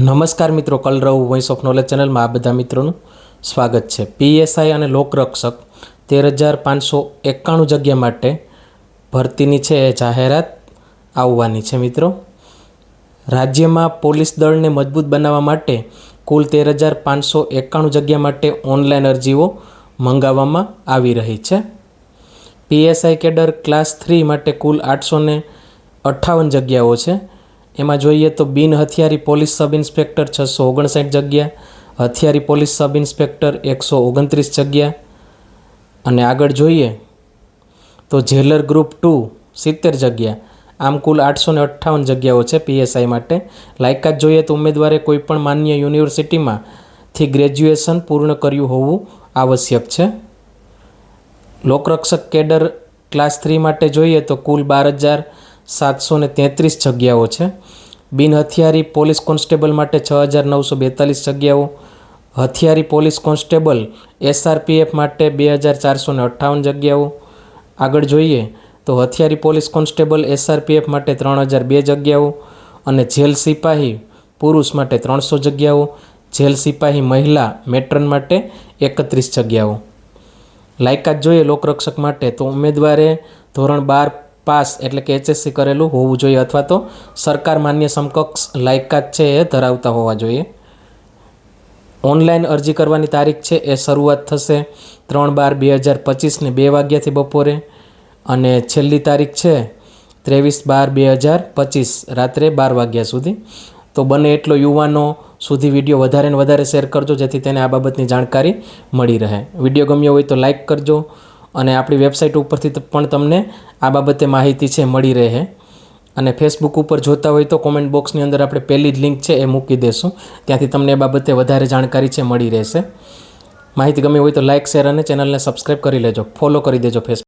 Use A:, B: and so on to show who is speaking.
A: નમસ્કાર મિત્રો, કલરવ voice of knowledge ચેનલમાં આ બધા મિત્રોનું સ્વાગત છે. પીએસઆઈ અને લોકરક્ષક તેર હજાર પાંચસો એકાણું જગ્યા માટે ભરતીની છે જાહેરાત આવવાની છે મિત્રો. રાજ્યમાં પોલીસ દળને મજબૂત બનાવવા માટે કુલ તેર હજાર પાંચસો એકાણું જગ્યા માટે ઓનલાઈન અરજીઓ મંગાવવામાં આવી રહી છે. પીએસઆઈ કેડર ક્લાસ થ્રી માટે કુલ આઠસો અઠ્ઠાવન જગ્યાઓ છે. એમાં જોઈએ તો બિન હથિયારી પોલીસ સબ ઇન્સ્પેક્ટર છસો ઓગણસાઠ જગ્યા, હથિયારી પોલીસ સબ ઇન્સ્પેક્ટર એકસો ઓગણત્રીસ જગ્યા. અને આગળ જોઈએ તો જેલર ગ્રુપ ટુ સિત્તેર જગ્યા. આમ કુલ આઠસો ને અઠ્ઠાવન જગ્યાઓ છે પીએસઆઈ માટે. લાયકાત જોઈએ તો ઉમેદવારે કોઈપણ માન્ય યુનિવર્સિટીમાં થી ગ્રેજ્યુએશન પૂર્ણ કર્યું હોવું આવશ્યક છે. લોકરક્ષક કેડર ક્લાસ થ્રી માટે જોઈએ તો કુલ બાર હજાર સાતસો ને તેત્રીસ જગ્યાઓ છે. બિન હથિયારી પોલીસ કોન્સ્ટેબલ માટે છ હજાર નવસો બેતાલીસ જગ્યાઓ. હથિયારી પોલીસ કોન્સ્ટેબલ એસઆરપીએફ માટે બે હજાર ચારસો ને અઠ્ઠાવન જગ્યાઓ. આગળ જોઈએ તો હથિયારી પોલીસ કોન્સ્ટેબલ એસઆરપીએફ માટે ત્રણ હજાર બે જગ્યાઓ અને જેલ સિપાહી પુરુષ માટે ત્રણસો જગ્યાઓ. જેલ સિપાહી મહિલા મેટ્રન માટે એકત્રીસ જગ્યાઓ. લાયકાત જોઈએ લોકરક્ષક માટે તો ઉમેદવારે ધોરણ બાર પાસ એટલે કે એચએસસી કરેલું હોવું જોઈએ અથવા તો સરકાર માન્ય સમકક્ષ લાયકાત છે એ ધરાવતા હોવા જોઈએ. ઓનલાઈન અરજી કરવાની તારીખ છે એ શરૂઆત થશે ત્રણ બાર બે હજાર પચીસને બે વાગ્યાથી બપોરે અને છેલ્લી તારીખ છે ત્રેવીસ બાર બે હજાર પચીસ રાત્રે બાર વાગ્યા સુધી. તો બને એટલો યુવાનો સુધી વીડિયો વધારે ને વધારે શેર કરજો જેથી તેને આ બાબતની જાણકારી મળી રહે. વીડિયો ગમ્યો હોય તો લાઈક કરજો અને આપણી વેબસાઇટ ઉપરથી પણ તમને આ બાબતે માહિતી છે, મળી રહે. અને ફેસબુક ઉપર જોતા હોય તો કોમેન્ટ બોક્સની અંદર આપણે પહેલી જ લિંક છે એ મૂકી દેશું. ત્યાંથી તમને એ બાબતે વધારે જાણકારી છે, મળી રહેશે. માહિતી ગમી હોય તો લાઇક શેર અને ચેનલને સબસ્ક્રાઈબ કરી લેજો. ફોલો કરી દેજો ફેસબુક